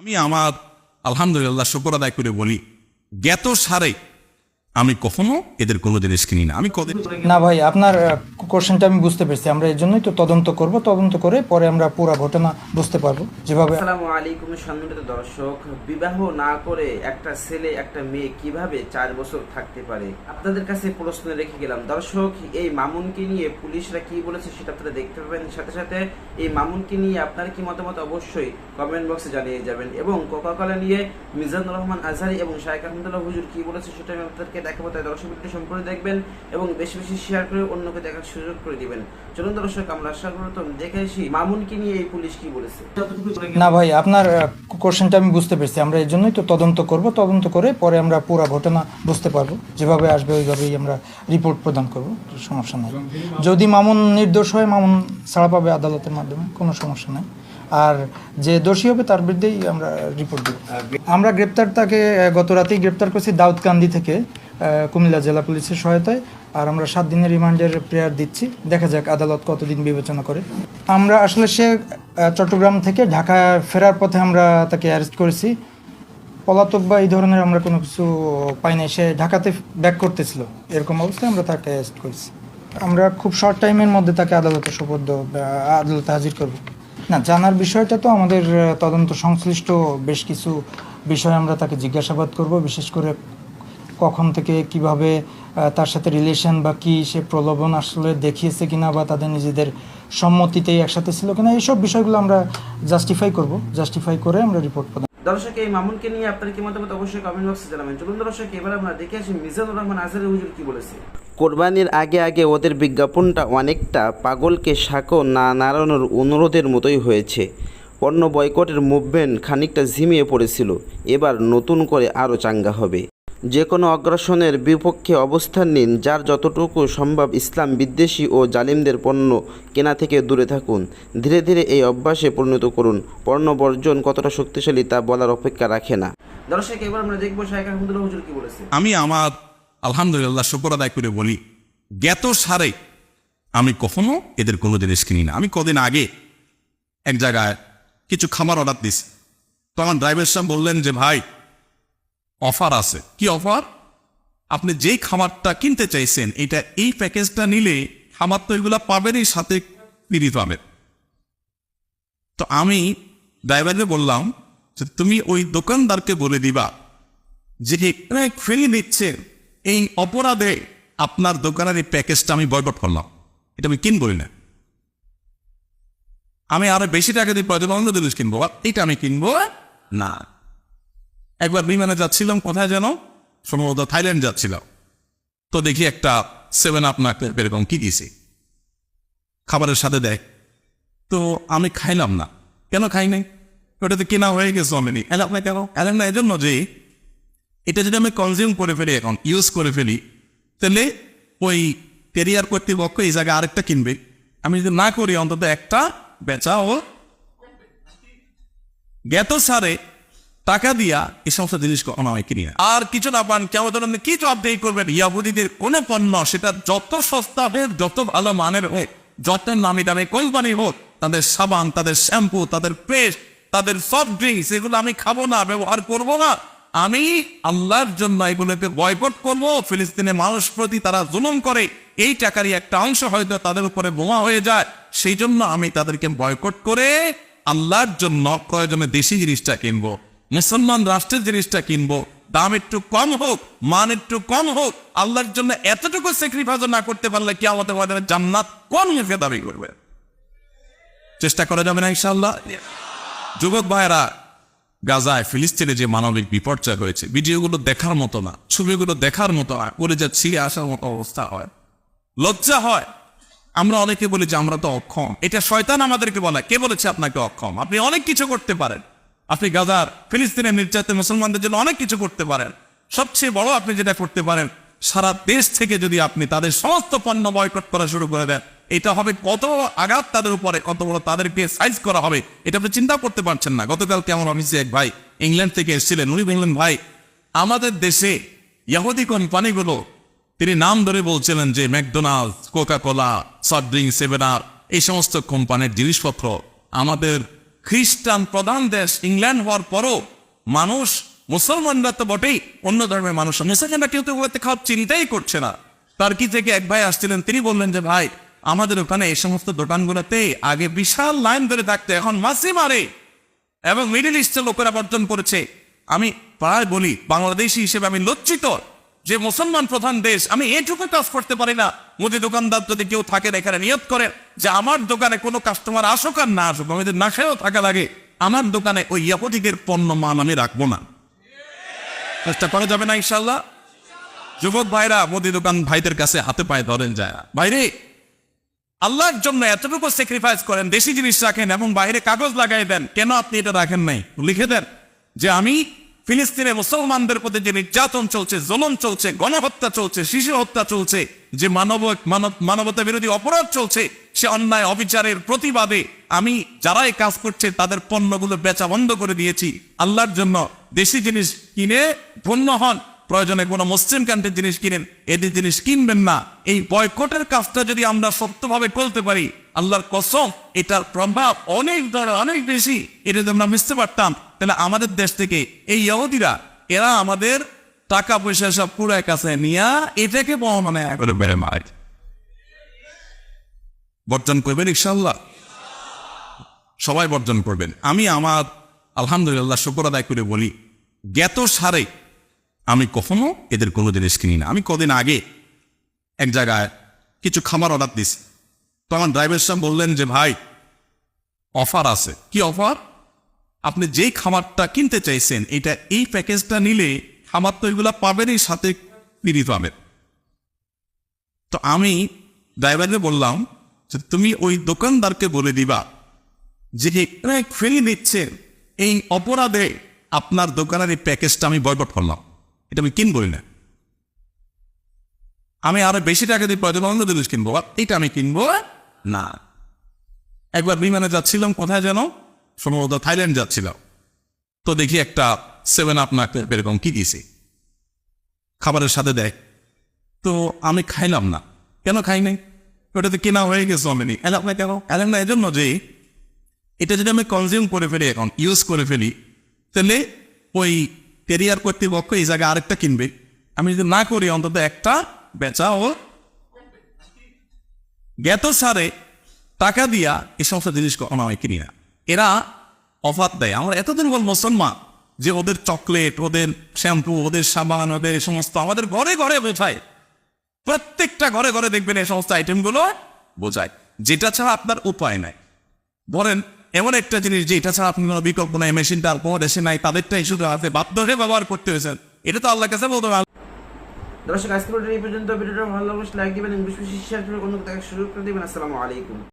আমি আমার আলহামদুলিল্লাহ শুকর আদায় করে বলি জ্ঞাত সারে আমি কখনো এদের কোনো জিনিস কিনি না। আমি কদিন না ভাই আপনার কোশ্চেনটা আমি বুঝতে পেরেছি। আমরা এর জন্যই তো তদন্ত করব তদন্ত করে পরে আমরা পুরো ঘটনা বুঝতে পারব। যেভাবে আসসালামু আলাইকুম সম্মানিত দর্শক বিবাহ না করে একটা ছেলে একটা মেয়ে কীভাবে চার বছর থাকতে পারে? আপনাদের কাছে প্রশ্ন রেখে গেলাম। দর্শক এই মামুনকে নিয়ে পুলিশরা কি বলেছে সেটা আপনারা দেখতে পাবেন। সাথে সাথে এই মামুনকে নিয়ে আপনার কি মতামত? অবশ্যই কমেন্ট বক্সে জানিয়ে যাবেন। এবং কোকাকলা নিয়ে মিজানুর রহমান আজহারি এবং শাহেখ আহমদুল্লাহ হুজুর কি বলেছে সেটা আমি আপনাদেরকে দেখাবো তাই দর্শক ভিডিওটি সম্পূর্ণ দেখবেন এবং বেশি বেশি শেয়ার করে অন্যকে দেখার সুযোগ করে দিবেন। চলুন দর্শক আমরা সর্বপ্রথম দেখে আসি মামুনকে নিয়ে এই পুলিশ কি বলেছে। না ভাই আপনার কোশ্চেনটা আমি বুঝতে পেরেছি। আমরা এর জন্যই তো তদন্ত করব। তদন্ত করে পরে আমরা পুরো ঘটনা বুঝতে পারব। যেভাবে আসবে ওইভাবেই আমরা রিপোর্ট প্রদান করব। সমস্যা নেই। যদি মামুন নির্দোষ হয় মামুন ছাড়া পাবে আদালতের মাধ্যমে। কোনো সমস্যা নাই। আর যে দোষী হবে তার বিরুদ্ধেই আমরা রিপোর্ট দেব। আমরা গ্রেপ্তার তাকে গত রাতেই গ্রেপ্তার করেছি দাউদকান্দি থেকে। কুমিল্লা জেলা পুলিশের সহায়তায়, আর আমরা সাত দিনের রিমান্ডের প্রেয়ার দিচ্ছি। দেখা যাক আদালত কতদিন বিবেচনা করে। আমরা আসলে সে চট্টগ্রাম থেকে ঢাকা ফেরার পথে আমরা তাকে অ্যারেস্ট করেছি। পলাতক বা এই ধরনের আমরা কোনো কিছু পাই নাই। সে ঢাকাতে ব্যাক করতেছিল। এরকম অবস্থায় আমরা তাকে অ্যারেস্ট করেছি। আমরা খুব শর্ট টাইমের মধ্যে তাকে আদালতে সোপর্দ আদালতে হাজির করব। না, জানার বিষয়টা তো আমাদের তদন্ত সংশ্লিষ্ট বেশ কিছু বিষয় আমরা তাকে জিজ্ঞাসাবাদ করব। বিশেষ করে কখন থেকে কীভাবে তার সাথে রিলেশন বা কি সে প্রলোভন আসলে দেখিয়েছে কিনা বা তাদের নিজেদের সম্মতিতেই একসাথে ছিল কিনা এইসব বিষয়গুলো আমরা জাস্টিফাই করব। জাস্টিফাই করে আমরা রিপোর্ট প্রদান দর্শক এই মামুনকে নিয়ে আপনার কি মতামত? অবশ্যই কমেন্ট বক্সে জানাবেন। চলুন দর্শক এবার আমরা দেখে আসি মিজানুর রহমান আজহারি হুজুর কি বলেছে। কোরবানির আগে আগে ওদের বিজ্ঞাপনটা অনেকটা পাগলকে সাঁকো না নাড়ানোর অনুরোধের মতোই হয়েছে। পণ্য বয়কটের মুভমেন্ট খানিকটা ঝিমিয়ে পড়েছিল। এবার নতুন করে আরও চাঙ্গা হবে। যে কোনো অগ্রাসনের বিপক্ষে অবস্থান নিন যার যতটুকু সম্ভব ইসলাম বিদ্বেষী ও জালিমদের পণ্য কেনা থেকে দূরে থাকুন। ধীরে ধীরে এই অভ্যাসে পরিণত করুন। পণ্য বর্জন কতটা শক্তিশালী তা বলার অপেক্ষা রাখে না। দর্শক এবার আমরা দেখব শাহেখ আহমদুল্লাহ হুজুর কি বলেছে আমি আমার আলহামদুলিল্লাহ শুকর আদায় করে বলি জ্ঞাত সারে আমি কখনো এদের কোনো জিনিস কিনি না। আমি কদিন আগে এক জায়গায় কিছু খাবার অর্ডার দিছি তো আমার ড্রাইভার সাহেব বললেন যে ভাই অফার আছে। কি অফার? আপনি যেই খামারটা কিনতে চাইছেন, এটা এই প্যাকেজটা নিলে খামার তো এগুলা পাবেনই, সাথে ফ্রি পাবেন। তো আমি ড্রাইভারকে বললাম যে, তুমি ওই দোকানদারকে বলে দিবা যে ফ্রি দিচ্ছেন এই অপরাধে আপনার দোকানের এই প্যাকেজটা আমি বয়কট করলাম। এটা আমি কিনবই না। আমি আরও বেশি টাকা দিয়ে প্রয়োজন অন্য কিনবো এটা আমি কিনবো না। একবার বিমানে যাচ্ছিলাম, কোথায় যেন? সম্ভবত থাইল্যান্ড যাচ্ছিলাম। তো দেখি একটা সেভেন আপ না এরকম কি দিয়েছি খাবারের সাথে দেয়। তো আমি খাইলাম না। কেন খাই নাই? ওটাতে কেনা হয়ে গেছে অলরেডি এলাম না কেন? এলাম না এজন্য যে, এটা যদি আমি কনজিউম করে ফেলি এখন ইউজ করে ফেলি, তাহলে ওই ক্যারিয়ার কর্তৃপক্ষ এই জায়গায় আরেকটা কিনবে। আমি যদি না করি, অন্তত একটা বেচা ও জ্ঞাত সারে। টাকা দিয়া এই সমস্ত জিনিস কখনো কিনি আর কিছু না, পান, কেমন ধরনের কি জবাবদেহি করবেন? ইয়াহুদিদের কোন পণ্য, সেটা যত সস্তা হোক, যত ভালো মানের হোক যত নামি দামে কোম্পানি হোক, তাদের সাবান, তাদের শ্যাম্পু, তাদের পেস্ট, তাদের সফট ড্রিঙ্কস এগুলো আমি খাব না, ব্যবহার করব না। আমি আল্লাহর জন্য এগুলোকে বয়কট করব, ফিলিস্তিনের মানুষ প্রতি তারা জুলুম করে। এই টাকারই একটা অংশ হয়তো তাদের উপরে বোমা হয়ে যায়। সেই জন্য আমি তাদেরকে বয়কট করে আল্লাহর জন্য প্রয়োজনে দেশি জিনিসটা কিনবো। মুসলমান রাষ্ট্রের জিনিসটা কিনবো, দাম একটু কম হোক, মান একটু কম হোক, আল্লাহর জন্য এতটুকু স্যাক্রিফাইস না করতে পারলে কি আমাদের ময়দানে জান্নাত কোন মুখে দাবি করবে? চেষ্টা করা যাবে না ইনশাআল্লাহ? যুবক ভাইয়েরা, গাজায় ফিলিস্তিনে যে মানবিক বিপর্যয় হয়েছে, ভিডিওগুলো দেখার মতো না, ছবিগুলো দেখার মতো না পরে যা ছিঁড়ে আসার মতো অবস্থা হয়, লজ্জা হয়। আমরা অনেকে বলি যে আমরা তো অক্ষম, এটা শয়তান আমাদেরকে বলে, কে বলেছে আপনাকে অক্ষম? আপনি অনেক কিছু করতে পারেন। আপনি গাজার ফিলিস্তিনের নির্যাতন মুসলমানদের জন্য অনেক কিছু করতে পারেন। সবচেয়ে বড় আপনি যেটা করতে পারেন, সারা দেশ থেকে যদি আপনি তাদের সমস্ত পণ্য বয়কট করা শুরু করে দেন, এটা হবে কত আঘাত তাদের উপরে, কত বড় তাদেরকে সাইজ করা হবে, এটা আপনি চিন্তা করতে পারছেন না। গতকাল কেমন অফিসে এক ভাই ইংল্যান্ড থেকে এসেছিলেন, উনি বললেন, ভাই, আমাদের দেশে ইহুদি কোম্পানিগুলো, তিনি নাম ধরে বলছিলেন যে McDonald Coca Cola soft drink seven এই সমস্ত কোম্পানির জিনিসপত্র আমাদের খ্রিস্টান প্রধান দেশ ইংল্যান্ড হওয়ার পরও মানুষ মুসলমানরা তো বটেই অন্য ধর্মের মানুষ মুসলমানরা কেউ তো ওগুলোতে খাওয়ার চিন্তাই করছে না। টার্কি থেকে এক ভাই আসছিলেন, তিনি বললেন যে, ভাই, আমাদের ওখানে এই সমস্ত দোকানগুলোতে আগে বিশাল লাইন ধরে থাকতে, এখন মাসি মারে এবং মিডিল ইস্টের লোকেরা বর্জন করেছে। আমি প্রায় বলি, বাংলাদেশি হিসেবে আমি লজ্জিত। যে মুসলমান প্রধান দেশ, আমি এটুকু কাজ করতে পারি না। মুদি দোকানদার যদি কেউ থাকেন এখানে নিয়ত করে যে আমার দোকানে কোনো কাস্টমার আসুক আর না আসুক আমাদের না খেয়েও থাকা লাগে, আমার দোকানে ওই ইয়াপতিকের পণ্য মান আমি রাখব না। চেষ্টা করা যাবে না ইনশাল্লাহ যুবক ভাইরা, মুদি দোকান ভাইদের কাছে হাতে পায়ে ধরেন যায়। বাইরে আল্লাহর জন্য এতটুকু স্যাক্রিফাইস করেন, দেশি জিনিস রাখেন এবং বাইরে কাগজ লাগাই দেন, কেন আপনি এটা রাখেন নাই? লিখে দেন যে আমি ফিলিস্তিনে মুসলমানদের প্রতি যে নির্যাতন চলছে জলন চলছে, গণহত্যা চলছে, শিশু হত্যা চলছে, যে মানব মানব, মানবতা বিরোধী অপরাধ চলছে, সে অন্যায় অবিচারের প্রতিবাদে আমি যারা এই কাজ করছে, তাদের পণ্যগুলো বেচা বন্ধ করে দিয়েছি। আল্লাহর জন্য দেশি জিনিস কিনে ধন্য হন। প্রয়োজনে কোনো মুসলিম কান্ট্রির জিনিস কিনেন, এদের জিনিস কিনবেন না। এই বয়কটের কাজটা যদি আমরা সত্যভাবে করতে পারি, আল্লাহর কসম, এটার প্রভাব অনেক ধরে অনেক বেশি। এটা যদি আমরা বুঝতে পারতাম তাহলে আমাদের দেশ থেকে এই ইহুদিরা, এরা আমাদের টাকা পয়সা সব পুরো কাছে নিয়ে এটাকে মানে বেড়ে মারে বর্জন করবেন ইনশাল্লাহ সবাই বর্জন করবেন। আমি আমার, আলহামদুলিল্লাহ, শুকর আদায় করে বলি, জ্ঞাত সারে আমি কখনো এদের কোনো জিনিস কিনি না। আমি কদিন আগে এক জায়গায় কিছু খাবার অর্ডার দিছি। তো আমার ড্রাইভার সাহেব বললেন যে, ভাই, অফার আছে। কি অফার? আপনি যেই খামারটা কিনতে চাইছেন, এটা এই প্যাকেজটা নিলে খামার তো এগুলা পাবেনই, সাথে ফ্রি পাবেন তো আমি ড্রাইভারকে বললাম যে, তুমি ওই দোকানদারকে বলে দিবা যে ফ্রি দিচ্ছে। এই অপরাধে আপনার দোকানের এই প্যাকেজটা আমি বয়কট করলাম। এটা আমি কিনবই না। আমি আরও বেশি টাকা দিয়ে প্রয়োজন অন্য জিনিস কিনবো। এটা আমি কিনবো না। একবার বিমানে যাচ্ছিলাম, কোথায় যেন সম্ভবত থাইল্যান্ড যাচ্ছিলাম তো দেখি একটা সেভেন আপ না এরকম কি দিয়েছি খাবারের সাথে দেয়। তো আমি খাইলাম না। কেন খাই নাই? ওটাতে কেনা হয়ে গেছে অলরেডি এলাম না কেন? এলাম না এজন্য যে এটা যদি আমি কনজিউম করে ফেলি এখন ইউজ করে ফেলি, তাহলে ওই কেরিয়ার কর্তৃপক্ষ এই জায়গায় আরেকটা কিনবে। আমি যদি না করি, অন্তত একটা বেচা ও জ্ঞাত সারে টাকা দিয়া এই সমস্ত জিনিস কখনো আমি কিনি না। এরা অফার দেয়। আমার এতদিন বল মুসলমান যে ওদের চকলেট, ওদের শ্যাম্পু, ওদের সাবান, ওদের এই সমস্ত আমাদের ঘরে ঘরে বোঝায়। প্রত্যেকটা ঘরে ঘরে দেখবেন এই সমস্ত আইটেমগুলো বোঝায়। যেটা ছাড়া আপনার উপায় নাই। ধরেন, এমন একটা জিনিস যে এটা ছাড়া আপনি কোনো বিকল্প নাই মেশিনটা আর কোনো দেশে নাই, তাদেরটাই শুধু আছে, বাধ্য হয়ে ব্যবহার করতে হয়েছেন এটা তো আল্লাহ কাছে বলতে হবে। দর্শক আজকে এই পর্যন্ত। ভিডিওটা ভালো লাগলে লাইক দিবেন, এবং বেশি বেশি শেয়ার করে অন্য শুরু করে দিবেন। আসসালামু আলাইকুম।